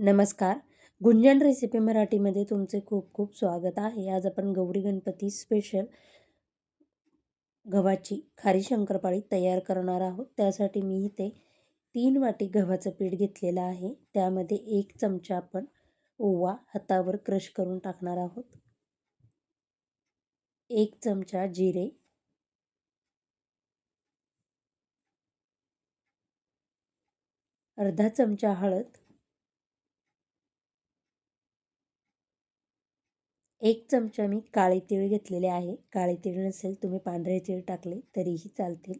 नमस्कार. गुंजन रेसिपी मराठीमध्ये तुमचे खूप खूप स्वागत आहे. आज आपण गौरी गणपती स्पेशल गव्हाची खारी शंकरपाळी तयार करणार आहोत. त्यासाठी मी इथे तीन वाटी गव्हाचं पीठ घेतलेलं आहे. त्यामध्ये एक चमचा आपण ओवा हातावर क्रश करून टाकणार आहोत. एक चमचा जिरे. अर्धा चमचा हळद. एक चमचा मी काळे तीळ घेतलेले आहे. काळे तीळ नसेल तुम्ही पांढरे तीळ टाकले तरीही चालतील.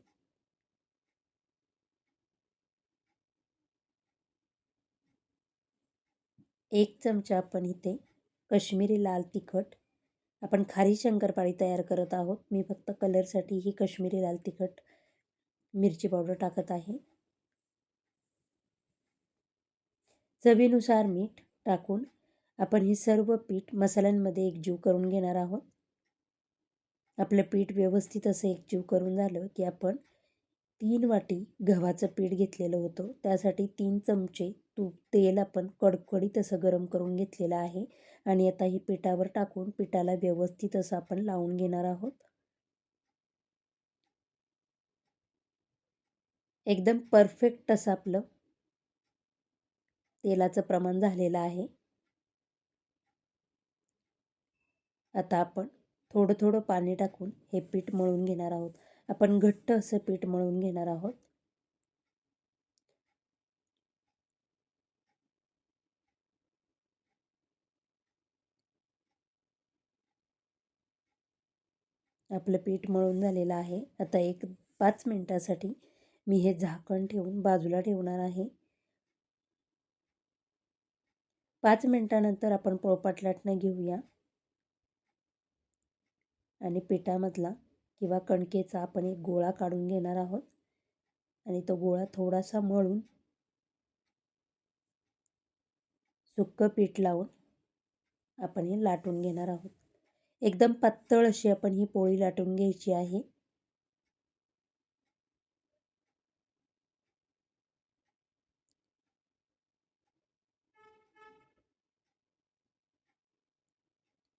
एक चमचा आपण इथे कश्मीरी लाल तिखट. आपण खारी शंकरपाळी तयार करत आहोत. मी फक्त कलरसाठी ही कश्मीरी लाल तिखट मिरची पावडर टाकत आहे. चवीनुसार मीठ टाकून आपण हे सर्व पीठ मसाल्यांमध्ये एकजीव करून घेणार आहोत. आपलं पीठ व्यवस्थित असं एकजीव करून झालं की आपण तीन वाटी गव्हाचं पीठ घेतलेलं होतं. त्यासाठी तीन चमचे तूप तेल आपण कडकडीत असं गरम करून घेतलेलं आहे. आणि आता ही पिठावर टाकून पिठाला व्यवस्थित असं आपण लावून घेणार आहोत. एकदम परफेक्ट असं आपलं तेलाचं प्रमाण झालेलं आहे. आता आपण थोडं थोडं पाणी टाकून हे पीठ मळून घेणार आहोत. आपण घट्ट असं पीठ मळून घेणार आहोत. आपलं पीठ मळून झालेलं आहे. आता एक पाच मिनटासाठी मी हे झाकण ठेवून बाजूला ठेवणार आहे. पाच मिनटानंतर आपण पोळपाट लाटणं घेऊया. आणि पिठामधला किंवा कणकेचा आपण एक गोळा काढून घेणार आहोत. आणि तो गोळा थोडासा मळून सुक्कं पीठ लावून आपण हे लाटून घेणार आहोत. एकदम पातळ अशी आपण ही पोळी लाटून घ्यायची आहे.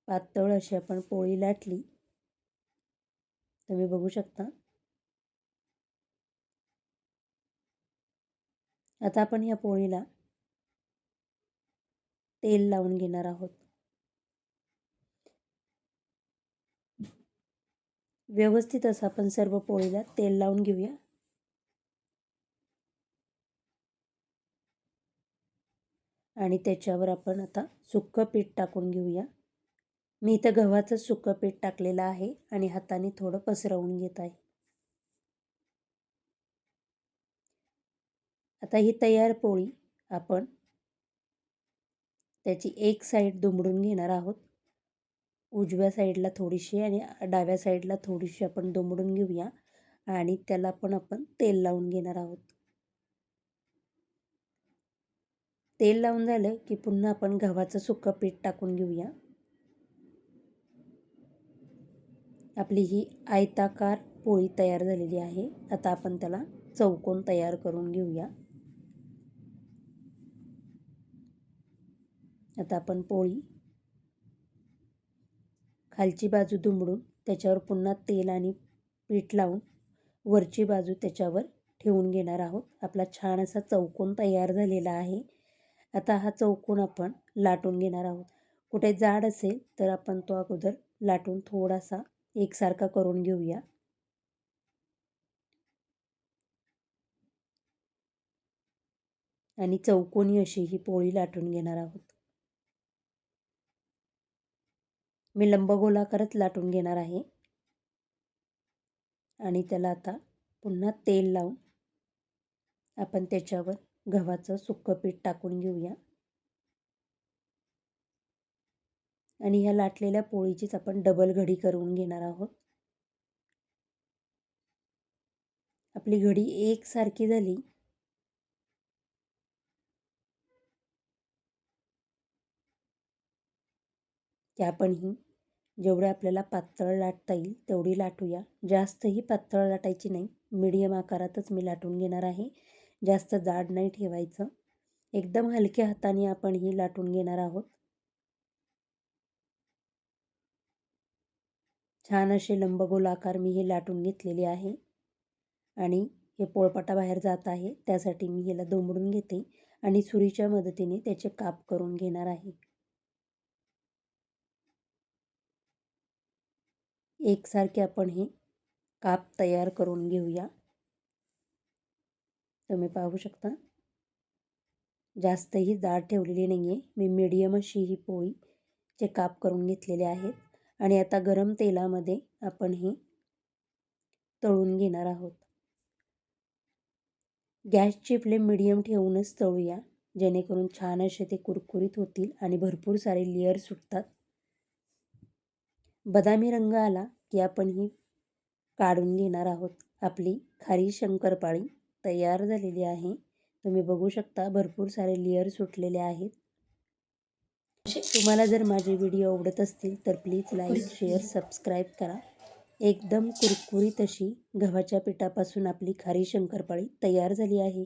पातळ अशी आपण पोळी लाटली तुम्ही बघू शकता. आता आपण या पोळीला तेल लावून घेणार आहोत. व्यवस्थित असं आपण सर्व पोळीला तेल लावून घेऊया. आणि त्याच्यावर आपण आता सुक्कं पीठ टाकून घेऊया. मी इथं गव्हाचं सुकं पीठ टाकलेलं आहे आणि हाताने थोडं पसरवून घेत आहे. आता ही तयार पोळी आपण त्याची एक साईड दुमडून घेणार आहोत. उजव्या साईडला थोडीशी आणि डाव्या साईडला थोडीशी आपण दुमडून घेऊया आणि त्याला पण आपण तेल लावून घेणार आहोत. तेल लावून झालं की पुन्हा आपण गव्हाचं सुकं पीठ टाकून घेऊया. आपली ही आयताकार पोळी तयार झालेली आहे. आता आपण त्याला चौकोन तयार करून घेऊया. आता आपण पोळी खालची बाजू दुमडून त्याच्यावर पुन्हा तेल आणि पीठ लावून वरची बाजू त्याच्यावर ठेवून घेणार आहोत. आपला छान असा चौकोन तयार झालेला आहे. आता हा चौकोन आपण लाटून घेणार आहोत. कुठे जाड असेल तर आपण तो अगोदर लाटून थोडासा एकसारखा करून घेऊया. आणि चौकोनी अशी ही पोळी लाटून घेणार आहोत. मी लंबगोलाकारच लाटून घेणार आहे. आणि त्याला आता पुन्हा तेल लावून आपण त्याच्यावर गव्हाचं सुक्कं पीठ टाकून घेऊया. आणि ह्या लाटलेल्या पोळीचीच आपण डबल घडी करून घेणार आहोत. आपली घडी एकसारखी झाली. की आपण ही जेवढे आपल्याला पातळ लाटता येईल तेवढी लाटूया. जास्तही पातळ लाटायची नाही. मीडियम आकारातच मी लाटून घेणार आहे. जास्त जाड नाही ठेवायचं. एकदम हलक्या हाताने आपण ही लाटून घेणार आहोत. छान असे लंबगोल आकार मी हे लाटून घेतलेले आहे. आणि हे पोळपाटाबाहेर जात आहे. त्यासाठी मी ह्याला दोमडून घेते आणि सुरीच्या मदतीने त्याचे काप करून घेणार आहे. एकसारखे आपण हे काप तयार करून घेऊया. तुम्ही पाहू शकता. जास्तही जाड ठेवलेली नाही आहे मी मीडियम अशी ही पोळीचे काप करून घेतलेले आहेत. आणि आता गरम तेलामध्ये आपण हे तळून घेणार आहोत. गॅसची फ्लेम मिडियम ठेवूनच तळूया जेणेकरून छान असे ते कुरकुरीत होतील आणि भरपूर सारे लेअर सुटतात. बदामी रंग आला की आपण ही काढून घेणार आहोत. आपली खारी शंकरपाळी तयार झालेली आहे. तुम्ही बघू शकता भरपूर सारे लेअर सुटलेले आहेत. तुम्हाला जर माझे व्हिडिओ आवडत असतील तर प्लीज लाईक शेअर सबस्क्राईब करा. एकदम कुरकुरीत अशी गव्हाच्या पिठापासून आपली खारी शंकरपाळी तयार झाली आहे.